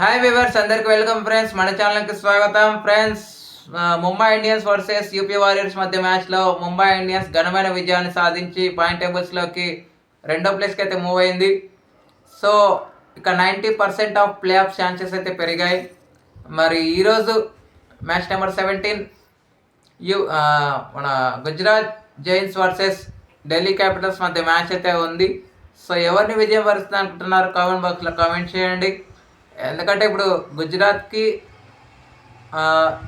Hi viewers అందరికి welcome friends మన ఛానల్కి స్వాగతం. Friends Mumbai Indians versus UP Warriors మధ్య మ్యాచ్లో ముంబై ఇండియన్స్ ఘనమైన విజయాన్ని సాధించి పాయింట్ టేబుల్స్లోకి రెండో ప్లేస్కి అయితే మూవ్ అయింది. సో ఇక ninety percent of play off chances అయితే పెరిగాయి. మరి ఈరోజు మ్యాచ్ నెంబర్ సెవెంటీన్ యూ మన Gujarat Giants versus Delhi Capitals మధ్య మ్యాచ్ అయితే ఉంది. సో ఎవరిని విజయం పరుస్తుంది అనుకుంటున్నారు కామెంట్ బాక్స్లో కామెంట్ చేయండి. ఎందుకంటే ఇప్పుడు గుజరాత్కి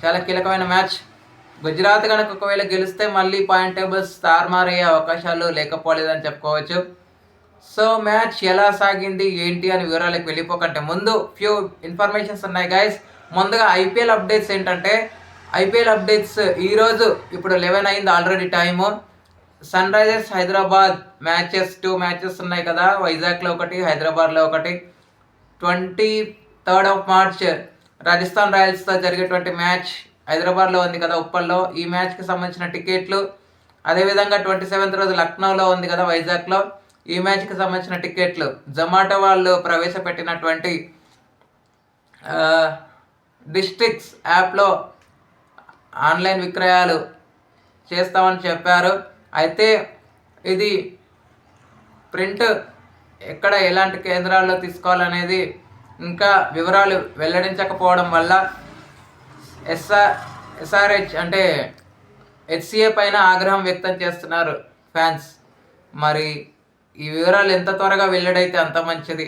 చాలా కీలకమైన మ్యాచ్. గుజరాత్ కనుక ఒకవేళ గెలిస్తే మళ్ళీ పాయింట్ టేబుల్స్ తారుమారయ్యే అవకాశాలు లేకపోలేదని చెప్పుకోవచ్చు. సో మ్యాచ్ ఎలా సాగింది ఏంటి అని వివరాలకు వెళ్ళిపోకంటే ముందు ఫ్యూ ఇన్ఫర్మేషన్స్ ఉన్నాయి గైస్ ముందుగా ఐపీఎల్ అప్డేట్స్ ఏంటంటే ఐపీఎల్ అప్డేట్స్ ఈరోజు ఇప్పుడు లెవెన్ అయింది already time. Sunrisers Hyderabad matches two matches ఉన్నాయి కదా వైజాగ్లో ఒకటి హైదరాబాద్లో ఒకటి. Twenty third of March Rajasthan రాయల్స్తో జరిగేటువంటి మ్యాచ్ హైదరాబాద్లో ఉంది కదా ఉప్పల్లో. ఈ మ్యాచ్కి సంబంధించిన టికెట్లు అదేవిధంగా ట్వంటీ సెవెంత్ రోజు లక్నోలో ఉంది కదా వైజాగ్లో. ఈ మ్యాచ్కి సంబంధించిన టికెట్లు జొమాటో వాళ్ళు ప్రవేశపెట్టినటువంటి డిస్ట్రిక్ట్స్ యాప్లో ఆన్లైన్ విక్రయాలు చేస్తామని చెప్పారు. అయితే ఇది ప్రింట్ ఎక్కడ ఎలాంటి కేంద్రాల్లో తీసుకోవాలనేది ఇంకా వివరాలు వెల్లడించకపోవడం వల్ల ఎస్ఆర్ ఎస్ఆర్హెచ్ అంటే హెచ్సిఏ పైన ఆగ్రహం వ్యక్తం చేస్తున్నారు ఫ్యాన్స్. మరి ఈ వివరాలు ఎంత త్వరగా వెల్లడైతే అంత మంచిది.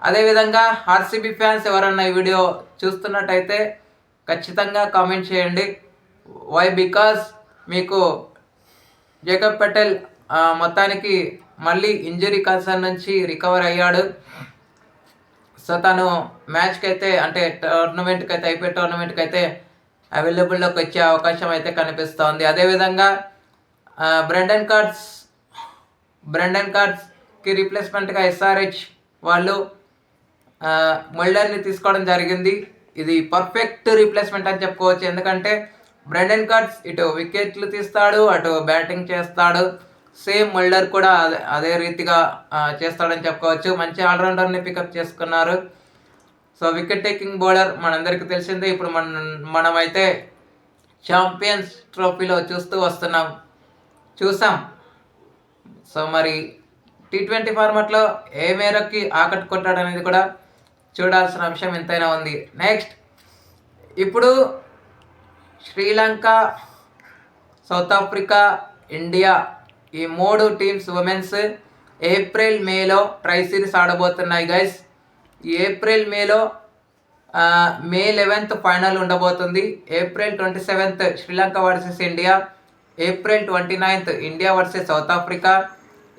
అదేవిధంగా ఆర్సీబీ ఫ్యాన్స్ ఎవరన్నా ఈ వీడియో చూస్తున్నట్టయితే ఖచ్చితంగా కామెంట్ చేయండి. వై బికాస్ మీకు జేకబ్ పటేల్ మొత్తానికి మళ్ళీ ఇంజరీ కన్సర్న్ నుంచి రికవర్ అయ్యాడు. సో తను మ్యాచ్కి అయితే అంటే టోర్నమెంట్కి అయితే ఐపీఎల్ టోర్నమెంట్కి అయితే అవైలబుల్లోకి వచ్చే అవకాశం అయితే కనిపిస్తోంది. అదేవిధంగా బ్రెండన్ కార్డ్స్ బ్రెండన్ కార్డ్స్కి రీప్లేస్మెంట్గా ఎస్ఆర్హెచ్ వాళ్ళు ఆ, తీసుకోవడం జరిగింది. ఇది పర్ఫెక్ట్ రీప్లేస్మెంట్ అని చెప్పుకోవచ్చు. ఎందుకంటే బ్రెండన్ కార్డ్స్ ఇటు వికెట్లు తీస్తాడు అటు బ్యాటింగ్ చేస్తాడు. సేమ్ మల్డర్ కూడా అదే అదే రీతిగా చేస్తాడని చెప్పుకోవచ్చు. మంచి ఆల్రౌండర్ని పికప్ చేసుకున్నారు. సో వికెట్ టేకింగ్ బౌలర్ మనందరికీ తెలిసిందే. ఇప్పుడు మన మనమైతే ఛాంపియన్స్ ట్రోఫీలో చూస్తూ వస్తున్నాం. చూసాం. సో మరి టీ ట్వంటీ ఫార్మాట్లో ఏ మేరకి ఆకట్టుకుంటాడనేది కూడా చూడాల్సిన అంశం ఎంతైనా ఉంది. నెక్స్ట్ ఇప్పుడు శ్రీలంక సౌత్ ఆఫ్రికా ఇండియా ఈ మూడు టీమ్స్ ఉమెన్స్ ఏప్రిల్ మేలో ట్రై సిరీస్ ఆడబోతున్నాయి గైస్ ఏప్రిల్ మేలో మే లెవెన్త్ ఫైనల్ ఉండబోతుంది. April twenty seventh Sri Lanka versus India. April twenty ninth India versus South Africa.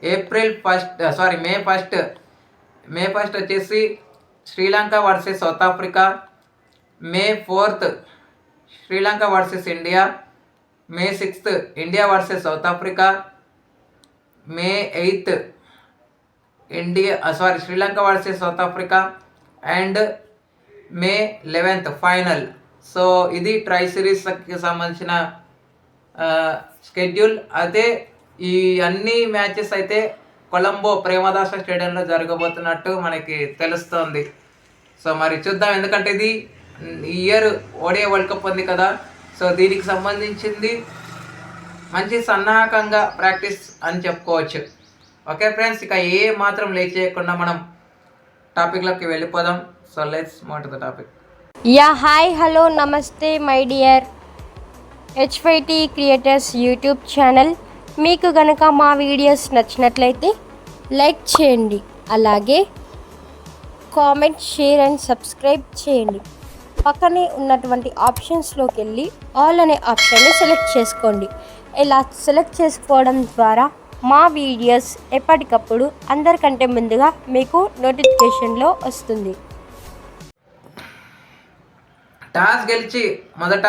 April first sorry May first May first వచ్చేసి Sri Lanka versus South Africa. May fourth Sri Lanka versus India. May sixth India versus South Africa. May eighth India sorry Sri Lanka versus South Africa and May eleventh final. So ఇది try సిరీస్కి సంబంధించిన schedule అయితే ఈ అన్ని matches అయితే కొలంబో ప్రేమదాస స్టేడియంలో జరగబోతున్నట్టు మనకి తెలుస్తుంది. So మరి చూద్దాం. ఎందుకంటే ఇది ఇయర్ ఓడియా వరల్డ్ కప్ ఉంది కదా. సో దీనికి సంబంధించింది మంచి సన్నాహకంగా ప్రాక్టీస్ అని చెప్పుకోవచ్చు. ఓకే ఫ్రెండ్స్ ఇక ఏ మాత్రం లేట్ చేయకుండా మనం టాపిక్లోకి వెళ్ళిపోదాం. So let's move the topic yeah hi hello namaste my dear HYT creators YouTube channel. మీకు గనక మా వీడియోస్ నచ్చినట్లయితే లైక్ చేయండి. అలాగే కామెంట్ షేర్ అండ్ సబ్స్క్రైబ్ చేయండి. పక్కనే ఉన్నటువంటి ఆప్షన్స్లోకి వెళ్ళి ఆల్ అనే ఆప్షన్ని సెలెక్ట్ చేసుకోండి. ఇలా సెలెక్ట్ చేసుకోవడం ద్వారా మా వీడియోస్ ఎప్పటికప్పుడు అందరికంటే ముందుగా మీకు నోటిఫికేషన్లో వస్తుంది. టాస్ గెలిచి మొదట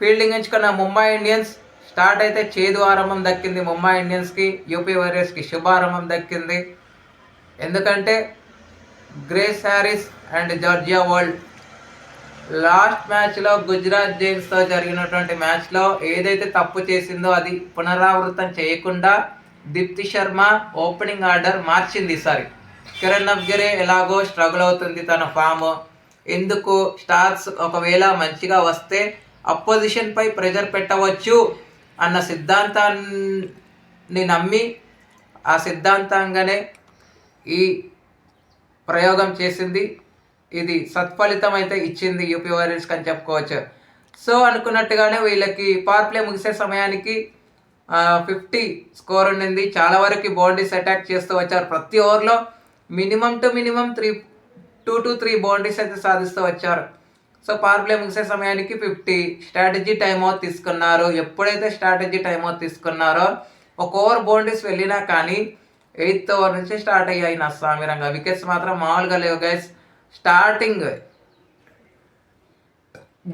ఫీల్డింగ్ ఎంచుకున్న ముంబై ఇండియన్స్ స్టార్ట్ అయితే చేదు ఆరంభం దక్కింది. ముంబై ఇండియన్స్కి యూపీ వారియర్స్కి శుభారంభం దక్కింది. ఎందుకంటే Grace Harris and Georgia world last మ్యాచ్లో గుజరాత్ జైన్స్తో జరిగినటువంటి మ్యాచ్లో ఏదైతే తప్పు చేసిందో అది పునరావృతం చేయకుండా దీప్తి శర్మ ఓపెనింగ్ ఆర్డర్ మార్చింది ఈసారి. కిరణ్ అబ్గిరే ఎలాగో స్ట్రగుల్ అవుతుంది తన ఫామ్. ఎందుకు? స్టార్స్ ఒకవేళ మంచిగా వస్తే అపోజిషన్ పై ప్రెజర్ పెట్టవచ్చు అన్న సిద్ధాంతాన్ని నమ్మి ఆ సిద్ధాంతంగానే ఈ ప్రయోగం చేసింది. ఇది సత్ఫలితం అయితే ఇచ్చింది యూపీ వారియర్స్కి అని చెప్పుకోవచ్చు. సో అనుకున్నట్టుగానే వీళ్ళకి పవర్ ప్లే ముగిసే సమయానికి ఫిఫ్టీ స్కోర్ ఉండింది. చాలా వరకు బౌండరీస్ అటాక్ చేస్తూ వచ్చారు. ప్రతి ఓవర్లో minimum to minimum three two to three boundaries అయితే సాధిస్తూ వచ్చారు. సో పవర్ ప్లే ముగిసే సమయానికి ఫిఫ్టీ స్ట్రాటజీ టైం అవుట్ తీసుకున్నారు. ఎప్పుడైతే స్ట్రాటజీ టైం అవుట్ తీసుకున్నారో ఒక ఓవర్ బౌండరీస్ వెళ్ళినా కానీ ఎయిత్ ఓవర్ నుంచి స్టార్ట్ అయ్యాయి నా స్వామి రంగ వికెట్స్ మాత్రం మామూలుగా లేవు guys starting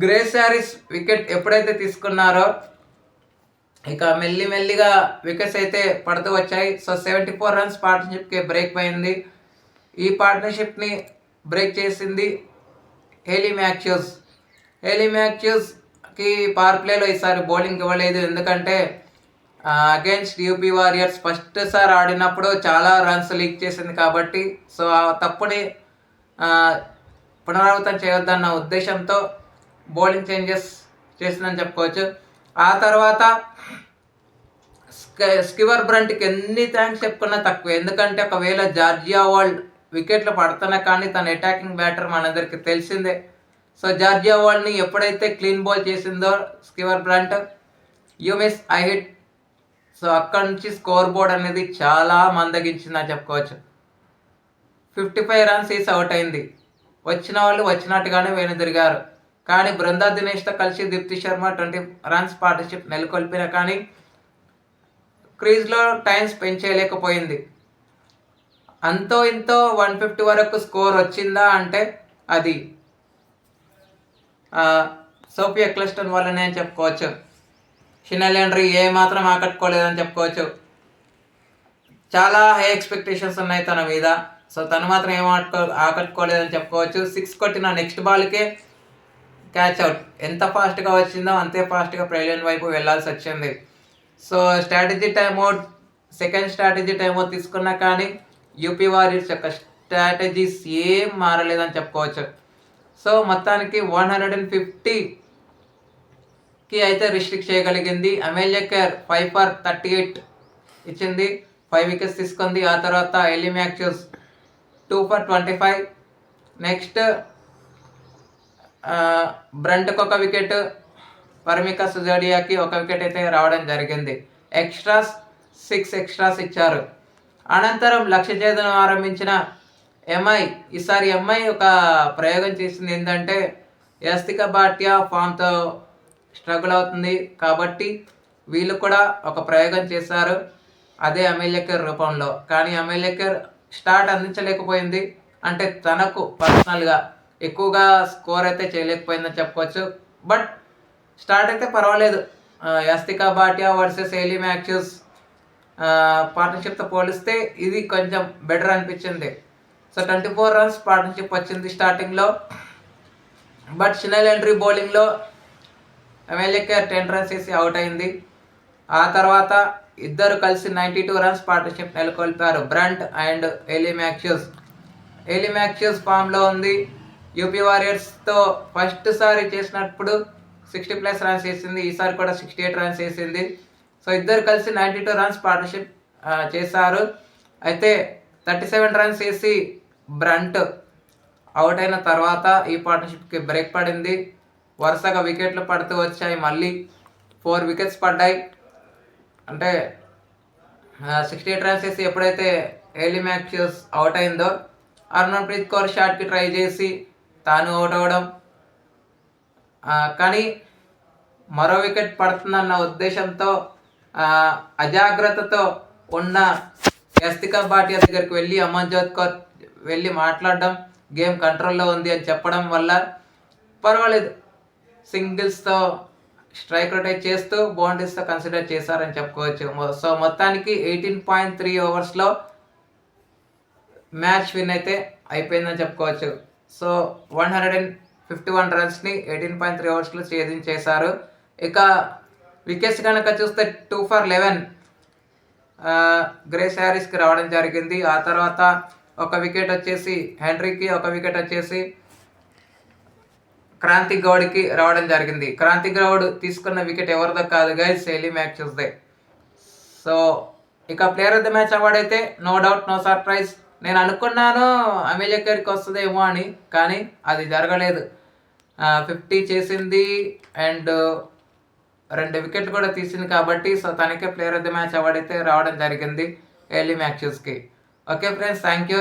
Grace Harris wicket ఎప్పుడైతే తీసుకున్నారో ఇక మెల్లి మెల్లిగా వికెట్స్ అయితే పడుతూ వచ్చాయి. సో సెవెంటీ ఫోర్ రన్స్ పార్ట్నర్షిప్కి బ్రేక్ పోయింది. ఈ పార్ట్నర్షిప్ని బ్రేక్ చేసింది హేలీ మ్యాక్యూస్ హేలీ మ్యాక్యూస్కి పవర్ ప్లేలో ఈసారి బౌలింగ్ ఇవ్వలేదు. ఎందుకంటే అగేన్స్ట్ యూపీ వారియర్స్ ఫస్ట్ సార్ ఆడినప్పుడు చాలా రన్స్ లీక్ చేసింది కాబట్టి సో ఆ తప్పుని పునరావృతం చేయొద్దన్న ఉద్దేశంతో బౌలింగ్ చేంజెస్ చేసిందని చెప్పుకోవచ్చు. ఆ తర్వాత స్కివర్ బ్రంట్కి ఎన్ని థ్యాంక్స్ చెప్పుకున్నా తక్కువ. ఎందుకంటే ఒకవేళ జార్జియా వరల్డ్ వికెట్లు పడుతున్నా కానీ తన అటాకింగ్ బ్యాటర్ మనందరికీ తెలిసిందే. సో జార్జియా వరల్డ్ని ఎప్పుడైతే క్లీన్ బాల్ చేసిందో Sciver Brunt you miss I hit. So అక్కడి నుంచి స్కోర్ బోర్డ్ అనేది చాలా మందగించిందని చెప్పుకోవచ్చు. Fifty five runs is out అయింది. వచ్చిన వాళ్ళు వచ్చినట్టుగానే వెనుదిరిగారు కానీ బృందా దినేష్తో కలిసి Deepti Sharma twenty runs partnership నెలకొల్పిన కానీ క్రీజ్లో టైం స్పెండ్ చేయలేకపోయింది. అంతో ఇంతో వన్ ఫిఫ్టీ వరకు స్కోర్ వచ్చిందా అంటే అది సోఫియా క్లస్టన్ వల్లనే అని చెప్పుకోవచ్చు. షినలెండ్రీ ఏ మాత్రం ఆకట్టుకోలేదని చెప్పుకోవచ్చు. చాలా హై ఎక్స్పెక్టేషన్స్ ఉన్నాయి తన మీద. సో తను మాత్రం ఏం ఆడుకో ఆకట్టుకోలేదని చెప్పుకోవచ్చు. సిక్స్ కొట్టిన నెక్స్ట్ బాల్కే క్యాచ్ అవుట్ ఎంత ఫాస్ట్గా వచ్చిందో అంతే ఫాస్ట్గా ప్రైలియన్ వైపు వెళ్ళాల్సి వచ్చింది. So strategy time out second strategy time out తీసుకున్నా కానీ యూపీ వారియర్స్ యొక్క స్ట్రాటజీస్ ఏం మారలేదని చెప్పుకోవచ్చు. సో మొత్తానికి వన్ హండ్రెడ్ అండ్ ఫిఫ్టీకి అయితే రిస్ట్రిక్ట్ చేయగలిగింది. Amelia Kerr five for thirty eight ఇచ్చింది. ఫైవ్ వికెట్స్ తీసుకుంది. ఆ తర్వాత Hayley Matthews two for twenty five. Next బ్రంట్కి ఒక వికెట్ పర్మికా సుజోడియాకి ఒక వికెట్ అయితే రావడం జరిగింది. ఎక్స్ట్రాస్ సిక్స్ ఎక్స్ట్రాస్ ఇచ్చారు. అనంతరం లక్ష్యచేదను ఆరంభించిన ఎంఐ ఈసారి ఎంఐ ఒక ప్రయోగం చేసింది ఏంటంటే యస్తిక భాట్యా ఫామ్తో స్ట్రగుల్ అవుతుంది కాబట్టి వీళ్ళు కూడా ఒక ప్రయోగం చేశారు అదే అమేలియకర్ రూపంలో. కానీ అమేలియకర్ స్టార్ట్ అందించలేకపోయింది. అంటే తనకు పర్సనల్గా ఎక్కువగా స్కోర్ అయితే చేయలేకపోయిందని చెప్పుకోవచ్చు. బట్ స్టార్ట్ అయితే పర్వాలేదు. Yastika Bhatia versus Hayley Matthews పార్ట్నర్షిప్తో పోలిస్తే ఇది కొంచెం బెటర్ అనిపించింది. So twenty four runs partnership వచ్చింది స్టార్టింగ్లో. బట్ షినల్ ఎంట్రీ బౌలింగ్లో ఎమ్మెల్యేకే టెన్ రన్స్ వేసి అవుట్ అయింది. ఆ తర్వాత ఇద్దరు కలిసి నైంటీ టూ రన్స్ పార్ట్నర్షిప్ నెలకొల్పారు. Brunt and Hayley Matthews Hayley Matthews ఫామ్లో ఉంది. యూపీ వారియర్స్తో ఫస్ట్ సారి చేసినప్పుడు సిక్స్టీ ప్లస్ రన్స్ వేసింది. ఈసారి కూడా సిక్స్టీ ఎయిట్ రన్స్ వేసింది. సో ఇద్దరు కలిసి నైంటీ టూ రన్స్ పార్ట్నర్షిప్ చేశారు. అయితే థర్టీ సెవెన్ రన్స్ వేసి బ్రంట్ అవుట్ అయిన తర్వాత ఈ పార్ట్నర్షిప్కి బ్రేక్ పడింది. వరుసగా వికెట్లు పడుతూ వచ్చాయి. మళ్ళీ ఫోర్ వికెట్స్ పడ్డాయి. అంటే సిక్స్టీ ఎయిట్ రన్స్ ఎప్పుడైతే ఎయిలీ మ్యాక్యూస్ అవుట్ అయిందో హర్మన్ప్రీత్ కౌర్ షాట్కి ట్రై చేసి తాను అవుట్ అవ్వడం. కానీ మరో వికెట్ పడుతుందన్న ఉద్దేశంతో అజాగ్రత్తతో ఉన్న యస్తికా భాటియా దగ్గరికి వెళ్ళి అమన్జోత్ కౌర్ వెళ్ళి మాట్లాడడం గేమ్ కంట్రోల్లో ఉంది అని చెప్పడం వల్ల పర్వాలేదు. సింగిల్స్తో స్ట్రైక్ రొటేట్ చేస్తూ బౌండరీస్తో కన్సిడర్ చేశారని చెప్పుకోవచ్చు. సో మొత్తానికి ఎయిటీన్ పాయింట్ త్రీ ఓవర్స్లో మ్యాచ్ విన్ అయితే అయిపోయిందని చెప్పుకోవచ్చు. So one hundred and fifty one రన్స్ని eighteen point three ఓవర్స్లో ఛేదించేశారు ఇక వికెట్స్ కనుక చూస్తే టూ ఫర్ లెవెన్ గ్రేస్ హ్యారిస్కి రావడం జరిగింది. ఆ తర్వాత ఒక వికెట్ వచ్చేసి హెన్రీకి ఒక వికెట్ వచ్చేసి క్రాంతి గౌడ్కి రావడం జరిగింది. క్రాంతి గౌడ్ తీసుకున్న వికెట్ ఎవరిదో కాదు గైస్ సెలీ మ్యాచెస్దే సో ఇక player of the match award అయితే నో డౌట్ నో సర్ప్రైజ్ నేను అనుకున్నాను అమేలియా కేర్కి వస్తుందేమో అని కానీ అది జరగలేదు. ఫిఫ్టీ చేసింది అండ్ రెండు వికెట్లు కూడా తీసింది కాబట్టి సో తనకే player of the match award అయితే రావడం జరిగింది ఎర్లీ మ్యాచెస్కి ఓకే ఫ్రెండ్స్ థ్యాంక్ యూ